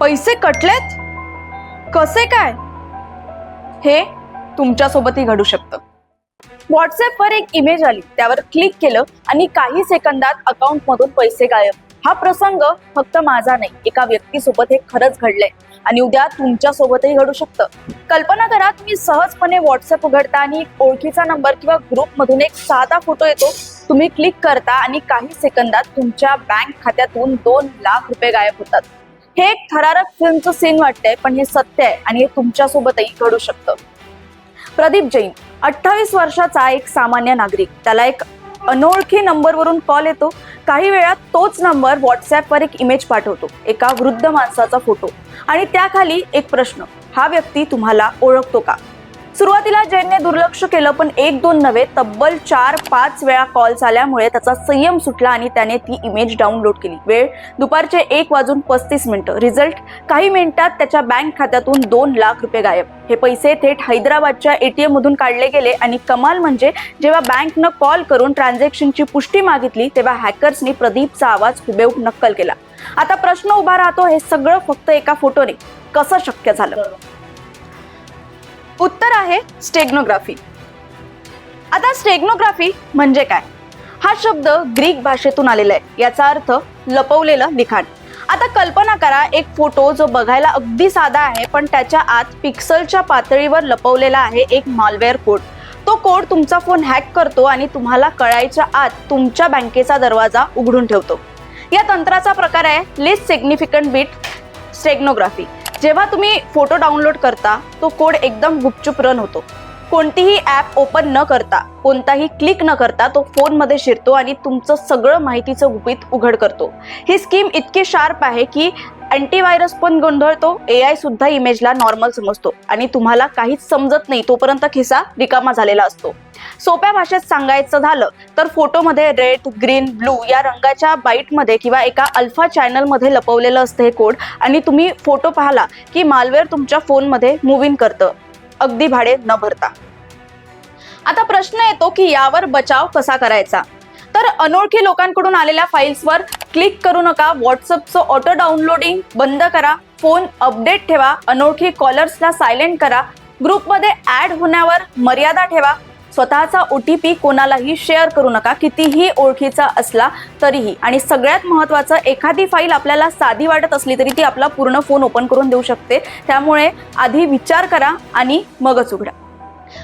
पैसे कटलेत? कसे काय? हे तुमच्यासोबतही घडू शकतं. व्हॉट्सअपवर एक इमेज आली. त्यावर क्लिक केलं आणि काही सेकंदात अकाउंट मधून पैसे गायब. हा प्रसंग फक्त माझा नाही एका व्यक्तीसोबत हे खरंच घडलंय. आणि उद्या तुमच्यासोबतही घडू शकतं. कल्पना करा तुम्ही सहजपणे व्हॉट्सअप उघडता आणि ओळखीचा नंबर किंवा ग्रुपमधून एक साधा फोटो येतो. तुम्ही क्लिक करता आणि काही सेकंदात तुमच्या बँक खात्यातून दोन लाख रुपये गायब होतात. हे एक थरारक फिल्मचं सीन वाटतंय पण हे सत्य आहे आणि हे तुमच्यासोबतही घडू शकतं. प्रदीप जैन अठ्ठावीस वर्षाचा एक सामान्य नागरिक. त्याला एक अनोळखी नंबरवरून कॉल येतो. काही वेळात तोच नंबर व्हॉट्सॲपवर एक इमेज पाठवतो. एका वृद्ध माणसाचा फोटो आणि त्याखाली एक प्रश्न. हा व्यक्ती तुम्हाला ओळखतो का? सुरुवातीला जैनने दुर्लक्ष केलं पण एक दोन नव्हे तब्बल चार पाच वेळा कॉल आल्यामुळे त्याचा संयम सुटला आणि त्याने ती इमेज डाउनलोड केली. वेळ दुपारचे एक वाजून पस्तीस मिनिटं. रिझल्ट काही मिनिटात त्याच्या बँक खात्यातून दोन लाख रुपये गायब. हे पैसे थेट हैदराबादच्या एटीएम मधून काढले गेले आणि कमाल म्हणजे जेव्हा बँकनं कॉल करून ट्रान्झॅक्शनची पुष्टी मागितली तेव्हा हॅकर्सनी प्रदीपचा आवाज हुबेहूब नक्कल केला. आता प्रश्न उभा राहतो हे सगळं फक्त एका फोटोने कसं शक्य झालं? उत्तर आहे स्टेग्नोग्राफी. आता स्टेग्नोग्राफी म्हणजे काय? हा शब्द ग्रीक भाषेतून आलेला आहे. याचा अर्थ लपवलेलं लिखाण. आता कल्पना करा एक फोटो जो बघायला अगदी साधा आहे पण त्याच्या आत पिक्सलच्या पातळीवर लपवलेला आहे एक मालवेअर कोड. तो कोड तुमचा फोन हॅक करतो आणि तुम्हाला कळायच्या आत तुमच्या बँकेचा दरवाजा उघडून ठेवतो. या तंत्राचा प्रकार आहे लिस्ट सिग्निफिकंट बीट स्टेग्नोग्राफी जेव्हा तुम्ही फोटो डाउनलोड करता तो कोड एकदम गुपचूप रन होतो. कोणतीही ॲप ओपन न करता कोणताही क्लिक न करता तो फोनमध्ये शिरतो आणि तुमचं सगळं माहितीचं गुपित उघड करतो. ही स्कीम इतकी शार्प आहे की अँटीव्हायरस पण गोंधळतो ए आय सुद्धा इमेजला नॉर्मल समजतो. आणि तुम्हाला काहीच समजत नाही तोपर्यंत खिसा रिकामा झालेला असतो. सोप्या भाषेत सांगायचं झालं तर फोटोमध्ये रेड ग्रीन ब्लू या रंगाच्या बाईटमध्ये किंवा एका अल्फा चॅनलमध्ये लपवलेलं असतं हे कोड आणि तुम्ही फोटो पाहिला की मालवेअर तुमच्या फोनमध्ये मूव इन करतं. अगदी भाडे न भरता. आता प्रश्न येतो की यावर बचाव कसा करायचा? तर अनोळखी लोकांकडून आलेल्या फाईल्सवर क्लिक करू नका. व्हॉट्सअपचं ऑटो डाउनलोडिंग बंद करा. फोन अपडेट ठेवा. अनोळखी कॉलर्सला सायलेंट करा. ग्रुपमध्ये ॲड होण्यावर मर्यादा ठेवा. स्वतःचा ओ टी पी कोणालाही शेअर करू नका. कितीही ओळखीचा असला तरीही. आणि सगळ्यात महत्त्वाचं एखादी फाईल आपल्याला साधी वाटत असली तरी ती आपला पूर्ण फोन ओपन करून देऊ शकते. त्यामुळे आधी विचार करा आणि मगच उघडा.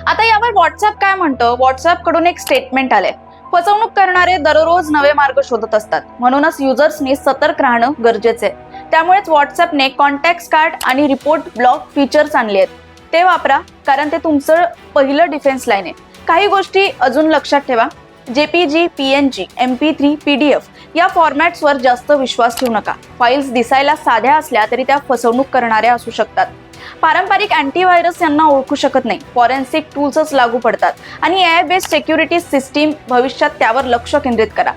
आता यावर व्हॉट्सअप काय म्हणतं? व्हॉट्सअपकडून एक स्टेटमेंट आलंय. फसवणूक करणारे दररोज नवे मार्ग शोधत असतात. म्हणूनच युजर्सनी सतर्क राहणं गरजेचं आहे. त्यामुळेच व्हॉट्सअपने कॉन्टॅक्ट कार्ड आणि रिपोर्ट ब्लॉक फीचर्स आणले आहेत. ते वापरा कारण ते तुमचं पहिलं डिफेन्स लाईन आहे. काही गोष्टी अजून लक्षात ठेवा. JPG G M P three P D F या फॉर्मॅट्सवर जास्त विश्वास ठेवू नका. फाईल्स दिसायला साध्या असल्या तरी त्या फसवणूक करणाऱ्या असू शकतात. पारंपरिक अँटीव्हायरस यांना ओळखू शकत नाही. फॉरेन्सिक टूल्सच लागू पडतात. आणि A I based security system भविष्यात त्यावर लक्ष केंद्रित करा.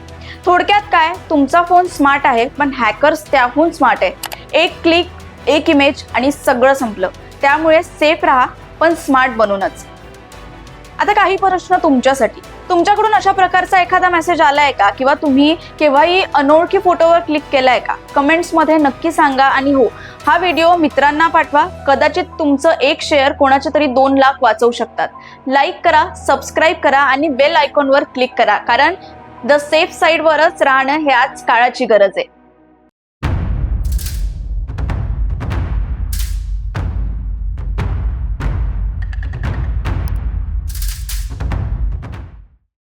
थोडक्यात काय? तुमचा फोन स्मार्ट आहे पण हॅकर्स त्याहून स्मार्ट आहे. एक क्लिक एक इमेज आणि सगळं संपलं. त्यामुळे सेफ राहा पण स्मार्ट बनूनच. आता काही प्रश्न तुमच्यासाठी. तुमच्याकडून अशा प्रकारचा एखादा मेसेज आलाय का? किंवा तुम्ही केव्हाही अनोळखी फोटोवर क्लिक केलाय का? कमेंट्समध्ये नक्की सांगा आणि हो. हा व्हिडिओ मित्रांना पाठवा. कदाचित तुमचं एक शेअर कोणाचे तरी दोन लाख वाचवू शकतात. लाईक करा सबस्क्राईब करा आणि बेल आयकॉनवर क्लिक करा. कारण द सेफ साईडवरच राहणं हे आज काळाची गरज आहे.